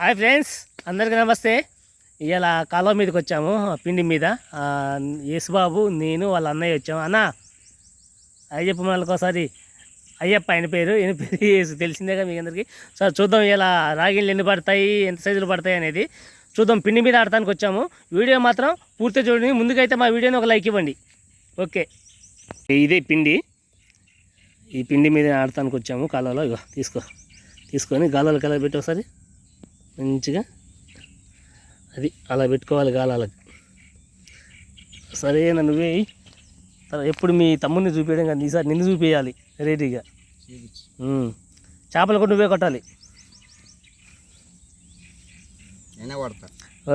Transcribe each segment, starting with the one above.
Hi friends అందరికీ నమస్తే. ఇవాళ కాలువ మీదకి వచ్చాము పిండి మీద. యేసుబాబు నేను వాళ్ళ అన్నయ్య వచ్చాము. అన్న అయ్యప్ప మనకు ఒకసారి అయ్యప్ప ఆయన పేరు ఈయన పేరు యేసు తెలిసిందేగా మీ అందరికీ? సార్ చూద్దాం ఇలా రాగిళ్ళు ఎన్ని పడతాయి ఎంత సైజులు పడతాయి అనేది. చూద్దాం పిండి మీద ఆడటానికి వచ్చాము. వీడియో మాత్రం పూర్తి చూడండి. ముందుకైతే మా వీడియోని ఒక లైక్ ఇవ్వండి. ఓకే. ఇదే పిండి. ఈ పిండి మీద ఆడటానికి వచ్చాము కాలువలో. ఇగో తీసుకో. తీసుకొని గాలాలు కలర్ పెట్టి ఒకసారి. మంచిగా అది అలా పెట్టుకోవాలి గాలాలకు. సరే నువ్వే తర్వాత ఎప్పుడు మీ తమ్ముడిని చూపించడం కానీ ఈసారి నిన్ను చూపించాలి రెడీగా. చేపలు కూడా నువ్వే కొట్టాలి.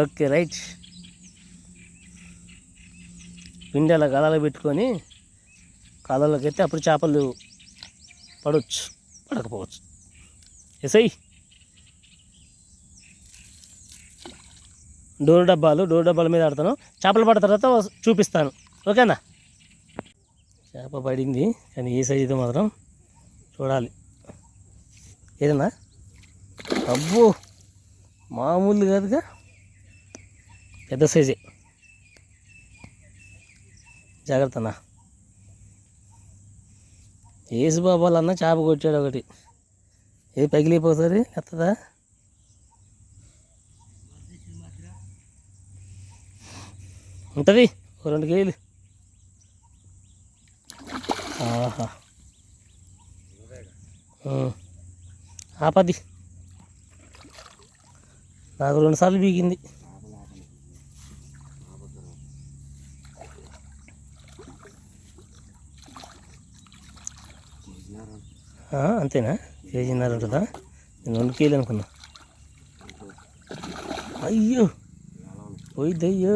Okay right. పిండి అలా గాలాలు పెట్టుకొని కాలంలోకి అయితే అప్పుడు చేపలు పడవచ్చు పడకపోవచ్చు. ఎసై డోర్ డబ్బాలు డోర్ డబ్బాల మీద ఆడతాను. చేపలు పడిన తర్వాత చూపిస్తాను. ఓకేనా? చేప పడింది కానీ ఏ సైజుతో మాత్రం చూడాలి. ఏదన్నా? అబ్బో! మామూలు కాదుగా. పెద్ద సైజే జాగ్రత్త ఏసుబాబాలన్నా చేప కొట్టాడు ఒకటి. ఏ పగిలిపోతుంది? ఎత్తదా? ఉంటుంది? రెండు కేజీలు. ఆహా. ఆపది నాకు రెండుసార్లు బీగింది అంతేనా? కేజీన్నర ఉంటుందా? నేను రెండు కేజీలు అనుకున్నా. అయ్యో. పోయిద్దయ్యో.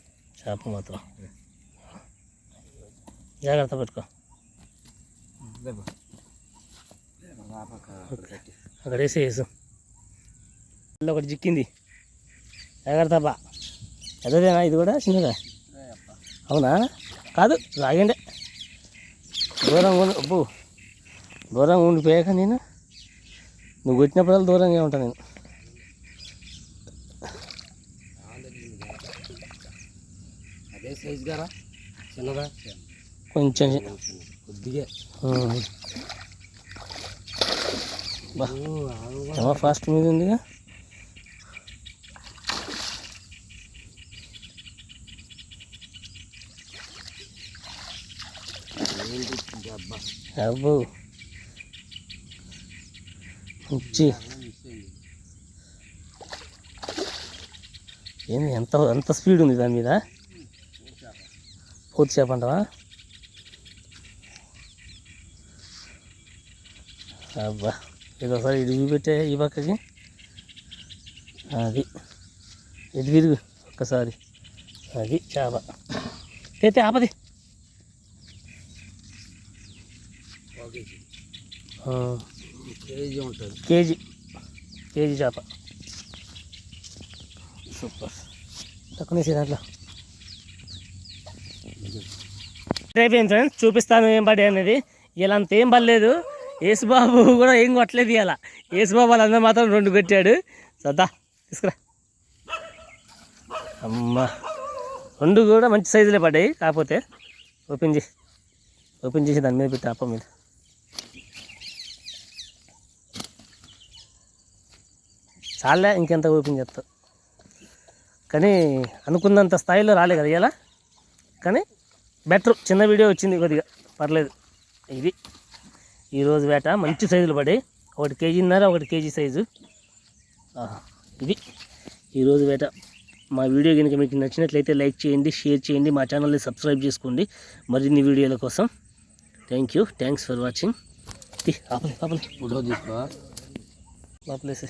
చేప మాత్రం. జాగ్రత్త పెట్టుకో. అక్కడ వేసి వేసు. ఒకటి చిక్కింది. జాగ్రత్త బా పెద్దదేనా? ఇది కూడా చిన్నదా? అవునా? కాదు రాగండే దూరంగా ఉండి. అబ్బో. దూరంగా ఉండిపోయాక నేను నువ్వు కొట్టినప్పుడల్లా దూరంగా ఉంటాను నేను అదే సైజ్ గారా? చిన్నదా? కొంచెం. కొద్దిగా. ఫాస్ట్ మీద ఉందిగా. అబ్బా. ఏంది ఎంత ఎంత స్పీడ్ ఉంది దాని మీద? పూర్తి చెప్పంటావా అబ్బా ఇది ఒకసారి ఇటు చూపెట్టే ఈ పక్కకి. అది. తిరుగు ఒక్కసారి. అది చేప. తెతే ఆపది. కేజీ ఉంటుంది. కేజీ. కేజీ చేప. సూపర్. తక్కువ దాంట్లో. అయిపోయింది ఫ్రెండ్స్. చూపిస్తాను ఏం పడే అనేది. ఇలా అంత ఏం పడలేదు. యేసుబాబు కూడా ఏం కొట్టలేదు ఇలా. యేసుబాబు వాళ్ళందరూ మాత్రం రెండు కొట్టాడు. సదా తీసుకురా. అమ్మా. రెండు కూడా మంచి సైజులే పడ్డాయి. కాకపోతే ఓపెన్ చేసి ఓపెన్ చేసి దాని మీద పెట్టి అప్ప మీద. చాలే ఇంకెంత ఓపెన్ చేస్తావు. కానీ అనుకున్నంత స్థాయిలో రాలే కదా ఇలా కానీ బెటర్. చిన్న వీడియో వచ్చింది కొద్దిగా. పర్లేదు. ఇది. ఈరోజు వేట మంచి సైజులు పడి. ఒకటి కేజీన్నర ఒకటి కేజీ సైజు. ఇది. ఈరోజు వేట. మా వీడియో కనుక మీకు నచ్చినట్లయితే లైక్ చేయండి షేర్ చేయండి మా ఛానల్ని సబ్స్క్రైబ్ చేసుకోండి. మరిన్ని వీడియోల కోసం. Thank you. Thanks for watching. తీ, లోపలి లోపలి ఫోటో తీసుకో. లోపలేసి